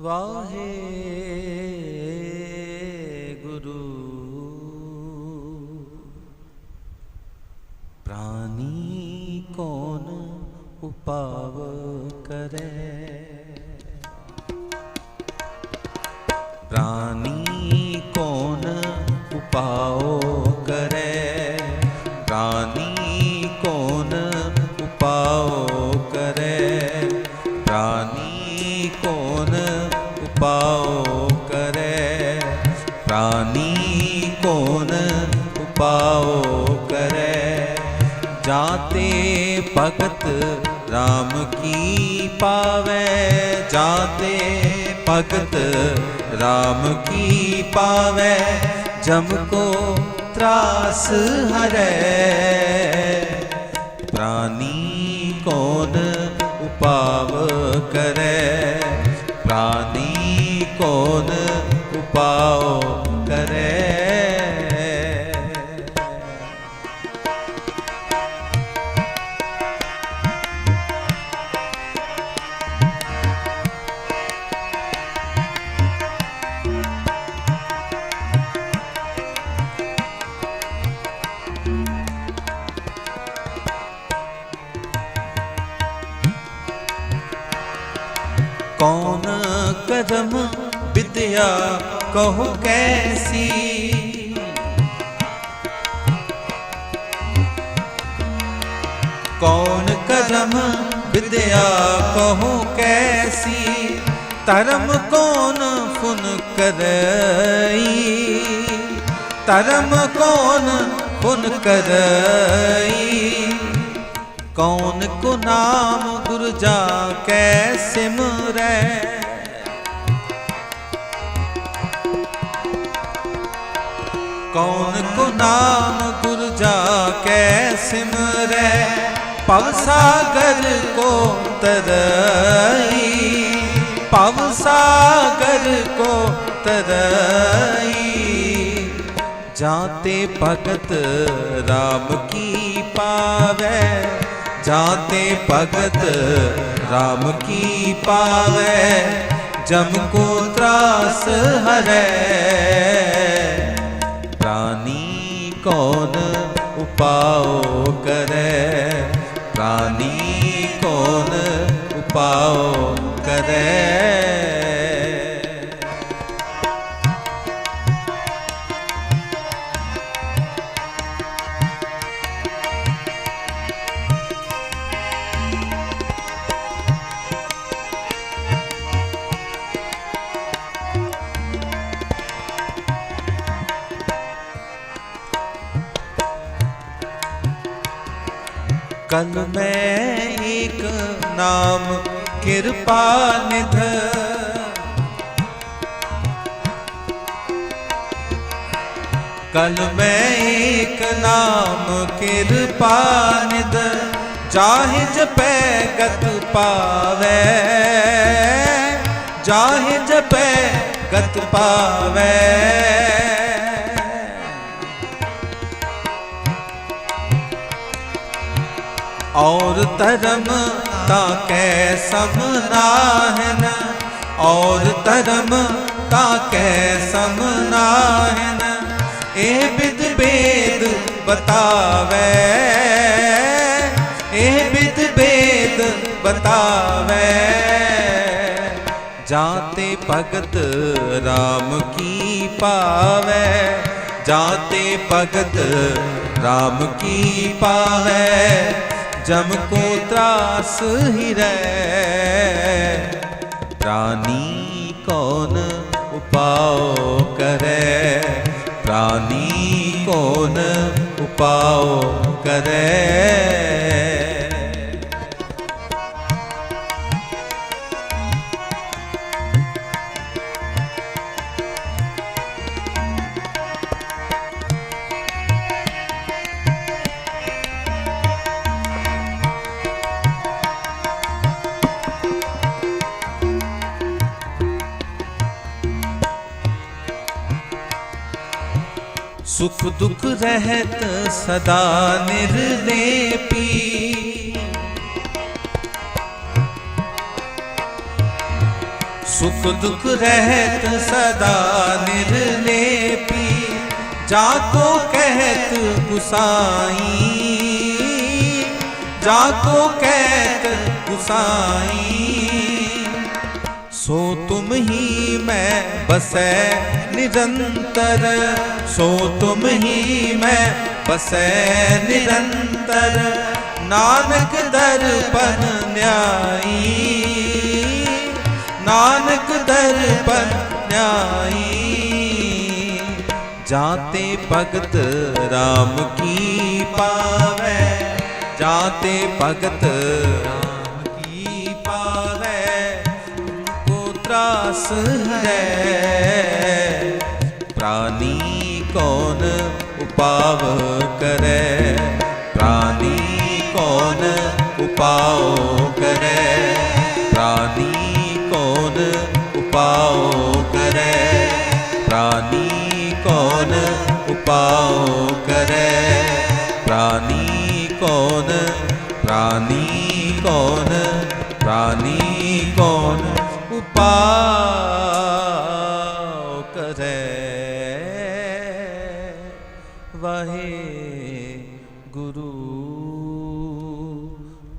ਵਾਹਿਗੁਰੂ। ਪ੍ਰਾਨੀ ਕੌਣ ਉਪਾਵ ਕਰੇ? ਪ੍ਰਾਨੀ ਕੌਣ ਉਪਾਉ ਜਾਤੇ ਭਗਤ RAM ਕੀ ਪਾਵੇ? ਜਾਤੇ ਭਗਤ RAM ਕੀ ਪਾਵੇ? ਜਮ ਕੋ ਤਰਾਸ ਹਰੈ। ਪ੍ਰਾਨੀ ਕੌਣ ਉਪਾਵ ਕਰੈ? ਪ੍ਰਾਨੀ ਕੌਣ ਉਪਾਉ ਕਰੈ? ਕੌਣ ਕਦਮ ਵਿਦਿਆ ਕਹੋ ਕੈਸੀ ਕੌਣ ਕਦਮ ਵਿਦਿਆ ਕਹੋ ਕੈਸੀ ਧਰਮ ਕੌਣ ਫੁਨ ਕਰਈ ਧਰਮ ਕੌਣ ਫੁਨ ਕਰਈ ਕੌਣ ਕੋ ਨਾਮ ਗੁਰ ਜਾ ਕੈ ਸਿਮਰੈ ਕੌਣ ਕੋ ਨਾਮ ਗੁਰ ਜਾ ਕੈ ਸਿਮਰੈ ਭਵ ਸਾਗਰ ਕੋ ਤਰਈ। ਭਵ ਸਾਗਰ ਕੋ ਤਰਈ। ਜਾਤੇ ਭਗਤ RAM ਕੀ ਪਾਵੇ? ਜਾਤੇ ਭਗਤ RAM ਕੀ ਪਾਵੇ? ਜਮ ਕੋ ਤਰਾਸ ਹਰੈ। कल में एक नाम कृपा निध कल में एक नाम कृपा निध जाहि जपै गत पावे जाहि जपै गत पावे ਔਰ ਧਰਮ ਤਾਂ ਕੈ ਸਭ ਨਾਹਨ ਔਰ ਧਰਮ ਤਾਂ ਕੈ ਸਭ ਨਾਹਨ ਇਹ ਵਿਦ ਬੇਦ ਬਤਾਵੇ ਇਹ ਵਿਦ ਬੇਦ ਬਤਾਵੇ ਜਾਤੇ ਭਗਤ RAM ਕੀ ਪਾਵੇ ਜਾਤੇ ਭਗਤ RAM ਕੀ ਪਾਵੇ जम को त्रास ही रे प्राणी कौन उपाओ करे प्राणी कौन उपाओ करे सुख दुख रहत सदा निर्लेपी सुख दुख रहत सदा निर्लेपी जाको कहत गुसाई जाको कहत गुसाई ਸੋ ਤੁਮ ਹੀ ਮੈਂ ਬਸੈ ਨਿਰੰਤਰ। ਸੋ ਤੁਮ ਹੀ ਮੈਂ ਬਸੈ ਨਿਰੰਤਰ। ਨਾਨਕ ਦਰਪਨ ਨਿਆਈ। ਨਾਨਕ ਦਰਪਨ ਨਿਆਈ। ਜਾਤੇ ਭਗਤ RAM ਕੀ ਪਾਵੈ? ਜਾਤੇ ਭਗਤ ਤਰਾਸ ਹੈ। ਪ੍ਰਾਨੀ ਕੌਣ ਉਪਾਵ ਕਰੈ? ਪ੍ਰਾਨੀ ਕੌਣ ਉਪਾਉ ਕਰੈ? ਪ੍ਰਾਨੀ ਕੌਣ ਉਪਾਉ